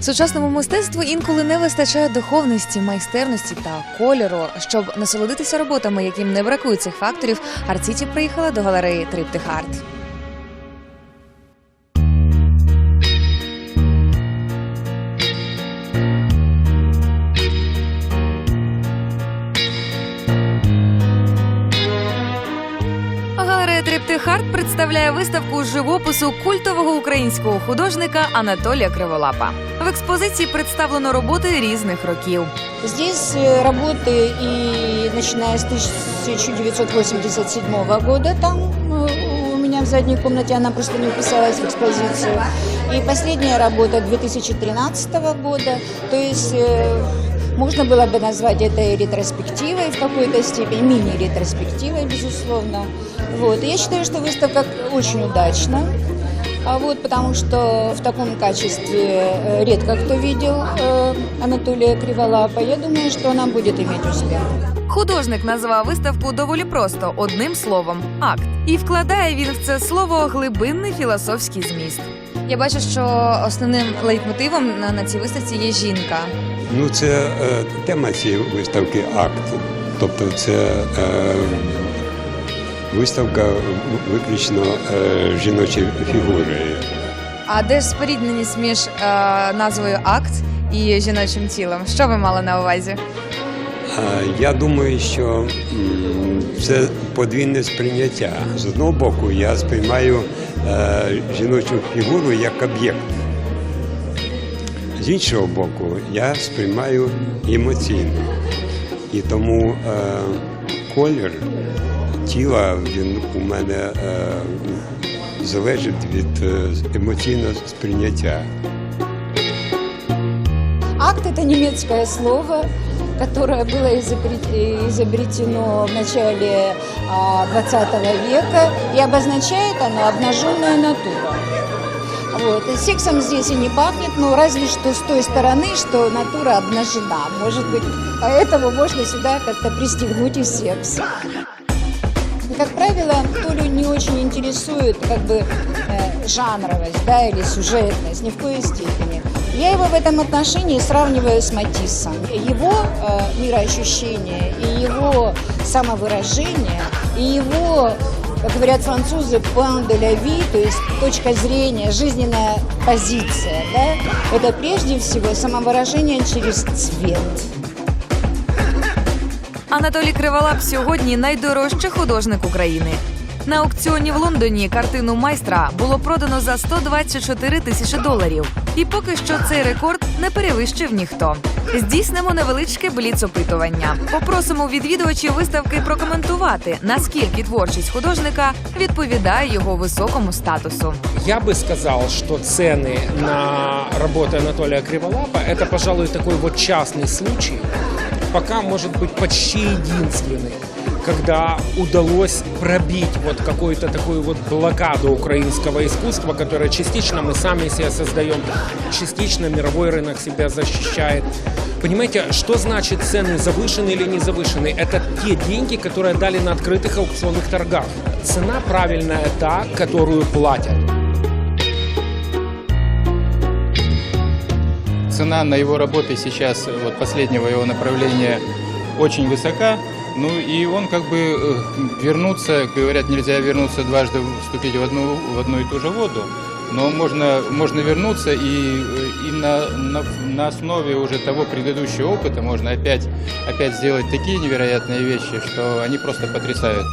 Сучасному мистецтву інколи не вистачає духовності, майстерності та кольору. Щоб насолодитися роботами, яким не бракує цих факторів, Арт-Сіті приїхала до галереї Триптих Арт. Галерея Триптих Арт представляє виставку живопису культового українського художника Анатолія Криволапа. В експозиції представлено роботи різних років. Здесь э, работы и начиная с 1987 года, там э, у меня в задней комнате, она просто не вписалась в экспозицию. И последняя работа 2013 года, то есть э, можно было бы назвать это и ретроспективой в какой-то степени, мини-ретроспективой, безусловно. Вот. И я считаю, что выставка очень удачна. А вот потому что в таком качестве э, редко кто видел э, Анатолия Криволапа. Я думаю, что она будет иметь успех. Художник назвав виставку доволі просто одним словом акт. І вкладає він в це слово глибинний філософський зміст. Я бачу, що основним лейтмотивом на, на цій виставці є жінка. Ну, це е, тема цієї виставки акт. Тобто це е, виставка виключно е, жіночі фігури. А де ж спорідненість між е, назвою акт і жіночим тілом? Що ви мали на увазі? Я думаю, що це подвійне сприйняття. З одного боку, я сприймаю е, жіночу фігуру як об'єкт. З іншого боку, я сприймаю емоційно. І тому колір тіла він у мене е, залежить від е, емоційного сприйняття. Акт – это немецкое слово, которое было изобрет- изобретено в начале а, 20 века, и обозначает оно обнаженная натура. Вот. И сексом здесь и не пахнет, но разве что с той стороны, что натура обнажена. Может быть, поэтому можно сюда как-то пристегнуть и секс. И, как правило, Толю не очень интересует как бы э, жанровость, да, или сюжетность, ни в коей степени. Я его в этом отношении сравниваю с Матиссом. Его э, мироощущение и его самовыражение, и его, как говорят французы, point de la vie, то есть точка зрения, жизненная позиция, да, это прежде всего самовыражение через цвет. Анатолій Криволап сьогодні найдорожчий художник України. На аукціоні в Лондоні картину майстра було продано за 124 тисячі доларів. І поки що цей рекорд не перевищив ніхто. Здійснимо невеличке бліц-опитування. Попросимо відвідувачів виставки прокоментувати, наскільки творчість художника відповідає його високому статусу. Я бы сказал, что цены на работы Анатолия Криволапа – это, пожалуй, такой вот частный случай, пока, может быть, почти единственный, когда удалось пробить вот какую-то такую вот блокаду украинского искусства, которое частично мы сами себе создаем, частично мировой рынок себя защищает. Понимаете, что значит цены завышены или не завышены? Это те деньги, которые дали на открытых аукционных торгах. Цена правильная та, которую платят. Цена на его работы сейчас, э, вот последнего его направления, очень высока. Ну и он как бы э, вернуться, говорят, нельзя вернуться дважды вступить в одну, в одну и ту же воду. Но можно, можно вернуться и, э, и на, на, на основе уже того предыдущего опыта можно опять, опять сделать такие невероятные вещи, что они просто потрясают.